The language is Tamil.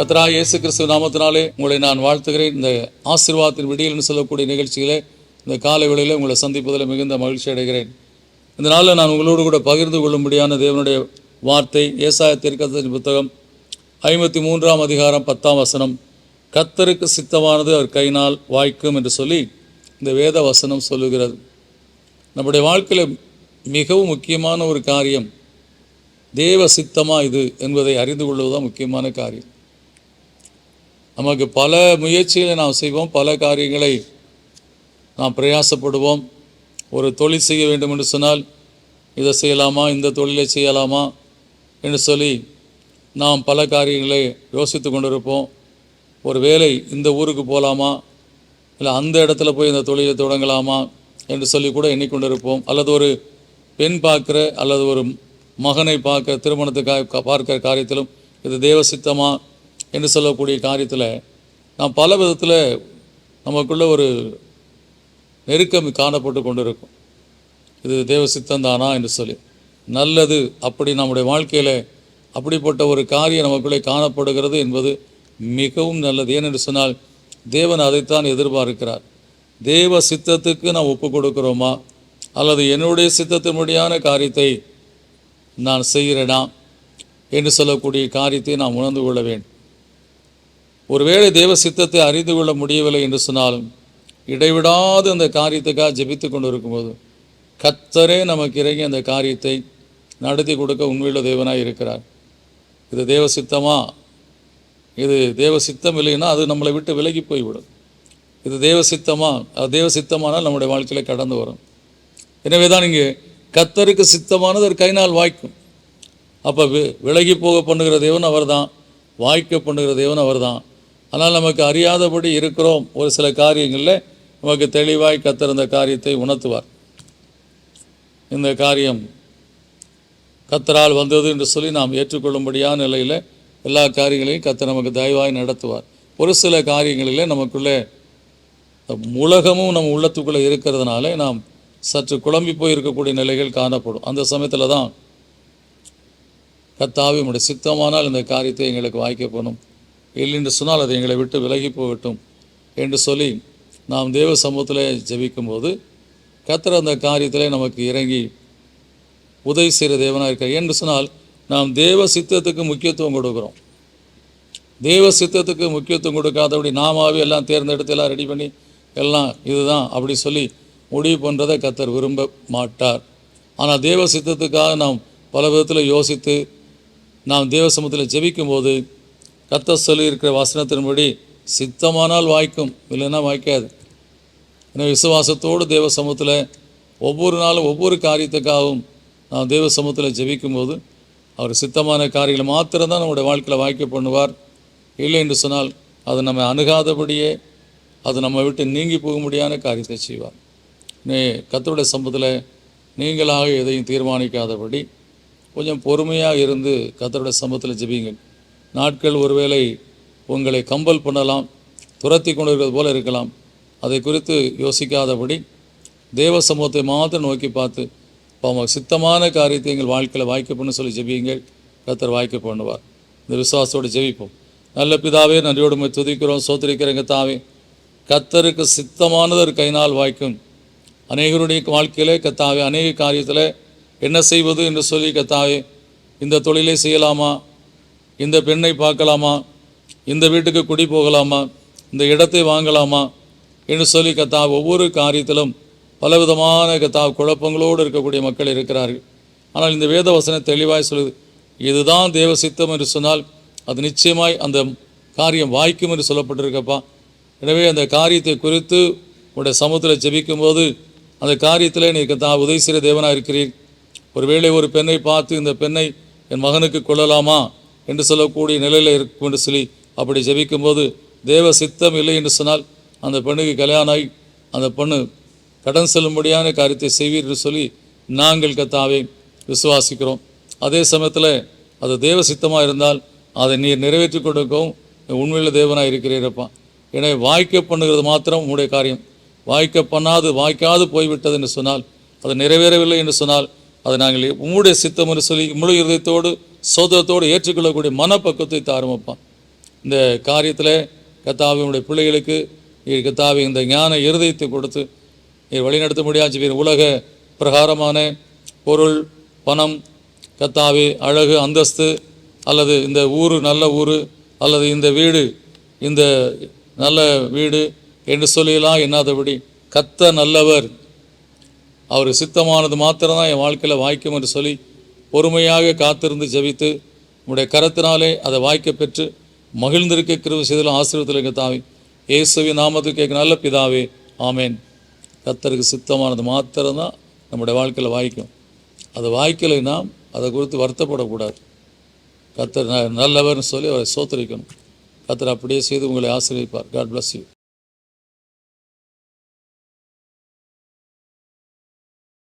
கத்ரா இயேசு கிறிஸ்துவ நாமத்தினாலே உங்களை நான் வாழ்த்துகிறேன். இந்த ஆசீர்வாதத்தின் விடியல்னு சொல்லக்கூடிய நிகழ்ச்சியிலே இந்த காலை வேளையில் உங்களை சந்திப்பதில் மிகுந்த மகிழ்ச்சி அடைகிறேன். இந்த நாளில் நான் உங்களோடு கூட பகிர்ந்து கொள்ளும்படியான தேவனுடைய வார்த்தை ஏசாய தீர்க்கதரிசி புத்தகம் ஐம்பத்தி மூன்றாம் அதிகாரம் பத்தாம் வசனம். கத்தருக்கு சித்தமானது அவர் கையினால் வாய்க்கும் என்று சொல்லி இந்த வேத வசனம் சொல்லுகிறது. நம்முடைய வாழ்க்கையில் மிகவும் முக்கியமான ஒரு காரியம் தேவ சித்தமாக இது என்பதை அறிந்து கொள்வதுதான் முக்கியமான காரியம். நமக்கு பல முயற்சிகளை நாம் செய்வோம் பல காரியங்களை நாம் பிரயாசப்படுவோம். ஒரு தொழில் செய்ய வேண்டும் என்று சொன்னால் இதை செய்யலாமா இந்த தொழிலை செய்யலாமா என்று சொல்லி நாம் பல காரியங்களை யோசித்து கொண்டிருப்போம். ஒரு வேலை இந்த ஊருக்கு போகலாமா இல்லை அந்த இடத்துல போய் இந்த தொழிலை தொடங்கலாமா என்று சொல்லி கூட எண்ணிக்கொண்டிருப்போம். அல்லது ஒரு பெண் பார்க்குற அல்லது ஒரு மகனை பார்க்க திருமணத்துக்காக பார்க்கிற காரியத்திலும் இது தேவசித்தமாக என்று சொல்லக்கூடிய காரியத்தில் நாம் பல விதத்தில் நமக்குள்ள ஒரு நெருக்கம் காணப்பட்டு கொண்டிருக்கும். இது தேவ சித்தந்தானா என்று சொல்லி. நல்லது அப்படி நம்முடைய வாழ்க்கையில் அப்படிப்பட்ட ஒரு காரியம் நமக்குள்ளே காணப்படுகிறது என்பது மிகவும் நல்லது. ஏனென்று சொன்னால் தேவன் அதைத்தான் எதிர்பார்க்கிறார். தேவ சித்தத்துக்கு நாம் ஒப்பு கொடுக்கிறோமா? அல்லது என்னுடைய சித்தத்தினுடையான காரியத்தை நான் செய்கிறேனா? என்று சொல்லக்கூடிய காரியத்தை நாம் உணர்ந்து கொள்ள வேண்டும். ஒருவேளை தேவ சித்தத்தை அறிந்து கொள்ள முடியவில்லை என்று சொன்னாலும் இடைவிடாது அந்த காரியத்துக்காக ஜெபித்து கொண்டு இருக்கும்போது கத்தரே நமக்கு இறங்கி அந்த காரியத்தை நடத்தி கொடுக்க உண்மையுள்ள தேவனாக இருக்கிறார். இது தேவ சித்தமா? இது தேவ சித்தம் இல்லைன்னா அது நம்மளை விட்டு விலகி போய்விடும். இது தேவ சித்தமா? அது தேவ சித்தமானால் நம்முடைய வாழ்க்கையில் கடந்து வரும். எனவே தான் இங்கே கத்தருக்கு சித்தமானது ஒரு கைநாள் வாய்க்கும். அப்போ வி விலகி போக பண்ணுகிற தேவன் அவர்தான். வாய்க்க பண்ணுகிற தேவன் அவர்தான். ஆனால் நமக்கு அறியாதபடி இருக்கிறோம் ஒரு சில காரியங்களில் நமக்கு தெளிவாய் கத்திருந்த காரியத்தை உணர்த்துவார். இந்த காரியம் கத்தரால் வந்தது என்று சொல்லி நாம் ஏற்றுக்கொள்ளும்படியான நிலையில் எல்லா காரியங்களையும் கத்தர் நமக்கு தயவாய் நடத்துவார். ஒரு சில காரியங்களிலே நமக்குள்ளே உலகமும் நம்ம உள்ளத்துக்குள்ளே இருக்கிறதுனால நாம் சற்று குழம்பி போய் இருக்கக்கூடிய நிலைகள் காணப்படும். அந்த சமயத்தில் தான் கத்தாவி உடைய சித்தமானால் இந்த காரியத்தை எங்களுக்கு வாய்க்கப்படும். என்று சொன்னால் அது எங்களை விட்டு விலகி போகட்டும் என்று சொல்லி நாம் தேவ சமூகத்தில் ஜெபிக்கும்போது கத்திர அந்த காரியத்தில் நமக்கு இறங்கி உதவி செய்கிற தேவனாக இருக்கார். என்று சொன்னால் நாம் தேவ சித்தத்துக்கு முக்கியத்துவம் கொடுக்குறோம். தேவ சித்தத்துக்கு முக்கியத்துவம் கொடுக்காதபடி நாமாவே எல்லாம் தேர்ந்தெடுத்து எல்லாம் ரெடி பண்ணி எல்லாம் இதுதான் அப்படி சொல்லி முடிவு பண்ணுறதை கத்தர் விரும்ப மாட்டார். ஆனால் தேவ சித்தத்துக்காக நாம் பல விதத்தில் யோசித்து நாம் தேவ சமூகத்தில் ஜெபிக்கும்போது கத்தர் சொல்லியிருக்கிற வசனத்தின்படி சித்தமானால் வாய்க்கும் இல்லைன்னா வாய்க்காது. எனவே விசுவாசத்தோடு தேவ சமூகத்தில் ஒவ்வொரு நாளும் ஒவ்வொரு காரியத்துக்காகவும் நாம் தேவ சமூகத்தில் ஜெபிக்கும்போது அவர் சித்தமான காரியங்களை மாத்திரம்தான் நம்முடைய வாழ்க்கையில் வாய்க்க பண்ணுவார். இல்லை என்று சொன்னால் அது நம்ம அணுகாதபடியே அது நம்ம விட்டு நீங்கி போக முடியாத காரியத்தை செய்வார். நே கத்தருடைய சம்பத்தில் நீங்களாக எதையும் தீர்மானிக்காதபடி கொஞ்சம் பொறுமையாக இருந்து கத்தருடைய சம்பத்தில் ஜெபிங்கள் நாட்கள் ஒருவேளை உங்களை கம்பல் பண்ணலாம் துரத்தி கொண்டிருக்கிறது போல இருக்கலாம். அதை குறித்து யோசிக்காதபடி தேவ சமூகத்தை மாத்திரம் நோக்கி பார்த்து இப்போ சித்தமான காரியத்தை எங்கள் வாழ்க்கையில் வாய்க்கப்படணும்னு சொல்லி ஜெபியுங்கள். கத்தர் வாய்க்க பண்ணுவார். இந்த விசுவாசத்தோடு ஜெபிப்போம். நல்ல பிதாவே நன்றியோடு துதிக்கிறோம். சோத்திரிக்கிறேங்க தாவே. கத்தருக்கு சித்தமானது ஒரு கைனால் வாய்க்கும். அநேகருடைய வாழ்க்கையிலே கத்தாவே அநேக காரியத்தில் என்ன செய்வது என்று சொல்லி கத்தாவே இந்த தொழிலை செய்யலாமா? இந்த பெண்ணை பார்க்கலாமா? இந்த வீட்டுக்கு குடி போகலாமா? இந்த இடத்தை வாங்கலாமா? என்று சொல்லி கத்தா ஒவ்வொரு காரியத்திலும் பலவிதமான கத்தா குழப்பங்களோடு இருக்கக்கூடிய மக்கள் இருக்கிறார்கள். ஆனால் இந்த வேத வசனம் தெளிவாய் சொல்லுது இதுதான் தேவ சித்தம் என்று சொன்னால் அது நிச்சயமாய் அந்த காரியம் வாய்க்கும் என்று சொல்லப்பட்டிருக்கப்பா. எனவே அந்த காரியத்தை குறித்து உடைய சமூகத்தில் ஜெபிக்கும்போது அந்த காரியத்தில் நீ தான் உதவி செய்கிற தேவனாக இருக்கிறீர் ஒருவேளை ஒரு பெண்ணை பார்த்து இந்த பெண்ணை என் மகனுக்கு கொள்ளலாமா என்று சொல்லக்கூடிய நிலையில் இருக்கும் என்று சொல்லி அப்படி ஜெபிக்கும்போது தேவ சித்தம் இல்லை என்று சொன்னால் அந்த பெண்ணுக்கு கல்யாணம் ஆகி அந்த பெண்ணு கடன் செல்லும்படியான காரியத்தை செய்வீர் என்று சொல்லி நாங்கள் கத்தாவே விசுவாசிக்கிறோம். அதே சமயத்தில் அது தேவ சித்தமாக இருந்தால் அதை நீர் நிறைவேற்றி கொடுக்கவும் உண்மையில் தேவனாக இருக்கிறீரப்பா. எனவே வாய்க்க பண்ணுகிறது மாத்திரம் உங்களுடைய காரியம். வாய்க்க பண்ணாது வாய்க்காது போய்விட்டது என்று சொன்னால் அது நிறைவேறவில்லை என்று சொன்னால் அதை நாங்கள் உம்முடைய சித்தம் என்று சொல்லி முழு இருதயத்தோடு சோதரத்தோடு ஏற்றுக்கொள்ளக்கூடிய மனப்பக்குவத்தை தாருமப்பா இந்த காரியத்தில் கத்தாவினுடைய பிள்ளைகளுக்கு கத்தாவி இந்த ஞான இருதயத்தை கொடுத்து வழிநடத்த முடியாது உலக பிரகாரமான பொருள் பணம் கத்தாவி அழகு அந்தஸ்து அல்லது இந்த ஊர் நல்ல ஊர் அல்லது இந்த வீடு இந்த நல்ல வீடு என்று சொல்லியெல்லாம் என்னாதபடி கத்த நல்லவர். அவர் சித்தமானது மாத்திரம்தான் என் வாழ்க்கையில் வாய்க்கும் என்று சொல்லி பொறுமையாக காத்திருந்து ஜபித்து உடைய கரத்தினாலே அதை வாய்க்க பெற்று மகிழ்ந்திருக்க கிருபை செய்தலும் ஆசீர்வத்தில் தாவி. இயேசுவி நாமத்துக்கு கேட்க நல்ல பிதாவே. ஆமேன். கத்தருக்கு சித்தமானது மாத்திரம்தான் நம்முடைய வாழ்க்கையில் வாய்க்கும். அது வாய்க்கலை நாம் அதை குறித்து வருத்தப்படக்கூடாது. கத்தர் ந- நல்லவர்னு சொல்லி அவரை சோத்தரிக்கணும். கத்தர் அப்படியே செய்து உங்களை ஆசிரியப்பார் காட் பிளஸ் யூ